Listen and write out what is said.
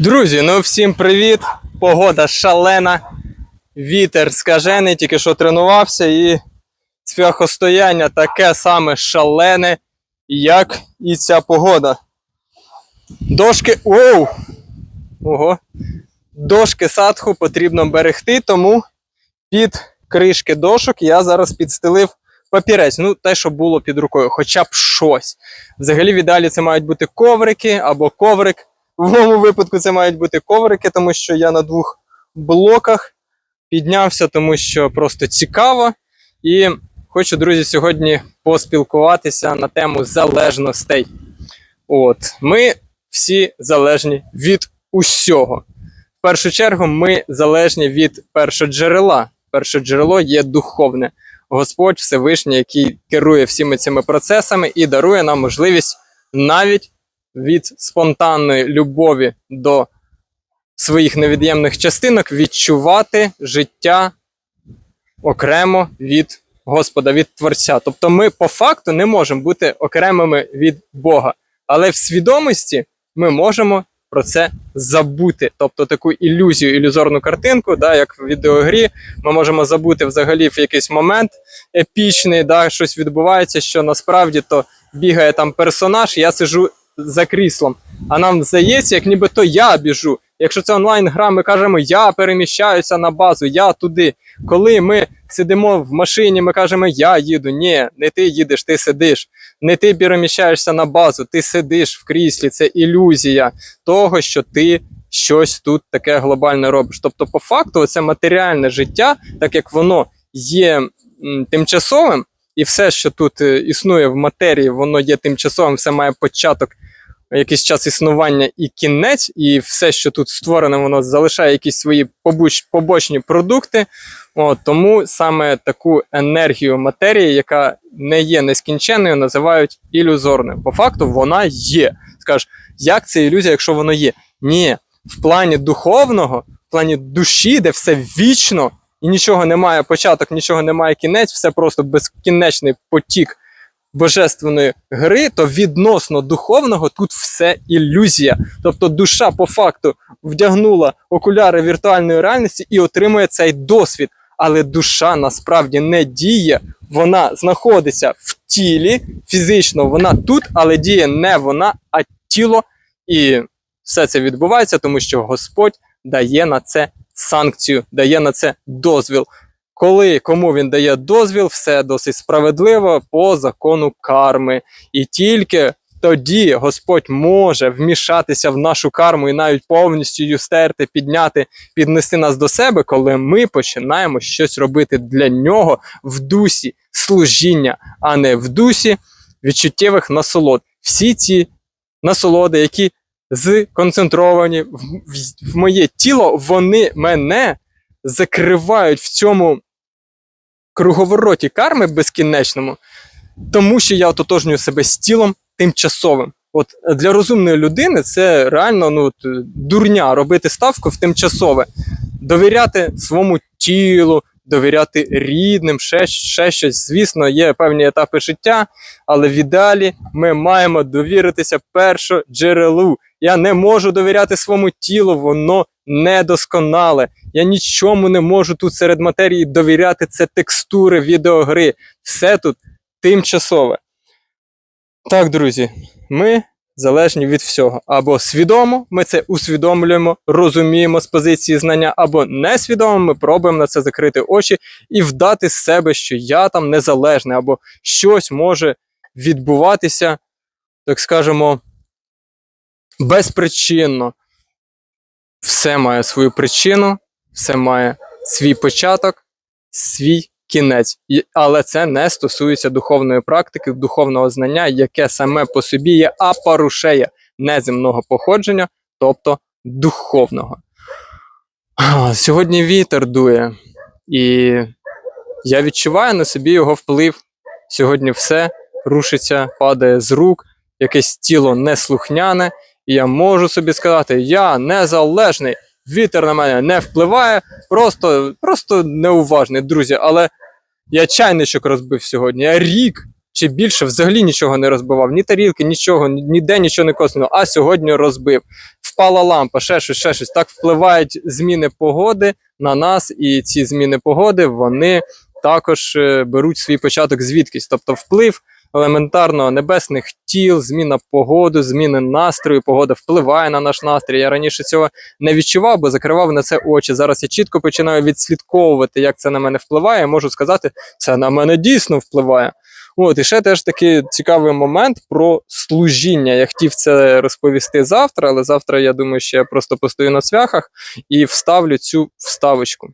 Друзі, ну всім привіт! Погода шалена, вітер скажений, тільки що тренувався, і цвяхостояння таке саме шалене, як і ця погода. Дошки. Оу! Ого! Дошки садху потрібно берегти, тому під кришки дошок я зараз підстелив папірець. Ну, те, що було під рукою, хоча б щось. Взагалі, в ідеалі це мають бути коврики або коврик. В моєму випадку це мають бути коврики, тому що я на двох блоках піднявся, тому що просто цікаво. І хочу, друзі, сьогодні поспілкуватися на тему залежностей. От, ми всі залежні від усього. В першу чергу, ми залежні від першоджерела. Першоджерело є духовне. Господь Всевишній, який керує всіми цими процесами і дарує нам можливість навіть від спонтанної любові до своїх невід'ємних частинок відчувати життя окремо від Господа, від Творця. Тобто ми по факту не можемо бути окремими від Бога, але в свідомості ми можемо про це забути. Тобто таку ілюзію, ілюзорну картинку, да, як в відеогрі, ми можемо забути взагалі в якийсь момент епічний, да, щось відбувається, що насправді то бігає там персонаж, я сижу за кріслом. А нам здається, як ніби то я біжу. Якщо це онлайн-гра, ми кажемо, я переміщаюся на базу, я туди. Коли ми сидимо в машині, ми кажемо, я їду. Ні, не ти їдеш, ти сидиш. Не ти переміщаєшся на базу, ти сидиш в кріслі. Це ілюзія того, що ти щось тут таке глобальне робиш. Тобто, по факту, це матеріальне життя, так як воно є тимчасовим, і все, що тут е, існує в матерії, воно є тимчасовим, все має початок, якийсь час існування і кінець, і все, що тут створене, воно залишає якісь свої побоч, побочні продукти. От, тому саме таку енергію матерії, яка не є нескінченною, називають ілюзорною. По факту вона є. Скажеш, як це ілюзія, якщо воно є? Ні, в плані духовного, в плані душі, де все вічно і нічого немає початок, нічого немає кінець, все просто безкінечний потік божественної гри, то відносно духовного тут все ілюзія. Тобто душа по факту вдягнула окуляри віртуальної реальності і отримує цей досвід. Але душа насправді не діє, вона знаходиться в тілі, фізично вона тут, але діє не вона, а тіло. І все це відбувається, тому що Господь дає на це санкцію, дає на це дозвіл. Коли кому він дає дозвіл, все досить справедливо по закону карми. І тільки тоді Господь може вмішатися в нашу карму і навіть повністю її стерти, підняти, піднести нас до себе, коли ми починаємо щось робити для нього в дусі служіння, а не в дусі відчуттєвих насолод. Всі ці насолоди, які в, в моє тіло, вони мене закривають в цьому круговороті карми безкінечному, тому що я ототожнюю себе з тілом тимчасовим. От для розумної людини це реально ну, дурня робити ставку в тимчасове, довіряти своєму тілу, довіряти рідним, ще, ще щось. Звісно, є певні етапи життя, але в ідеалі ми маємо довіритися першоджерелу. Я не можу довіряти своєму тілу, воно недосконале. Я нічому не можу тут серед матерії довіряти. Це текстури відеогри. Все тут тимчасове. Так, друзі, ми залежні від всього. Або свідомо ми це усвідомлюємо, розуміємо з позиції знання, або несвідомо ми пробуємо на це закрити очі і вдати з себе, що я там незалежний, або щось може відбуватися, так скажемо, безпричинно. Все має свою причину, все має свій початок, свій кінець. Але це не стосується духовної практики, духовного знання, яке саме по собі є апарушея неземного походження, тобто духовного. Сьогодні вітер дує, і я відчуваю на собі його вплив. Сьогодні все рушиться, падає з рук, якесь тіло неслухняне, і я можу собі сказати, я незалежний, вітер на мене не впливає, просто, просто неуважний, друзі. Але я чайничок розбив сьогодні. Я рік чи більше взагалі нічого не розбивав, ні тарілки, нічого, ніде нічого не коснуло. А сьогодні розбив. Впала лампа, ще щось, ще щось. Так впливають зміни погоди на нас, і ці зміни погоди вони також е, беруть свій початок звідкись. Тобто вплив елементарно небесних тіл, зміна погоди, зміни настрою. Погода впливає на наш настрій. Я раніше цього не відчував, бо закривав на це очі. Зараз я чітко починаю відслідковувати, як це на мене впливає. Я можу сказати, це на мене дійсно впливає. От, і ще теж такий цікавий момент про служіння. Я хотів це розповісти завтра, але завтра я думаю, що я просто постою на цвяхах і вставлю цю вставочку.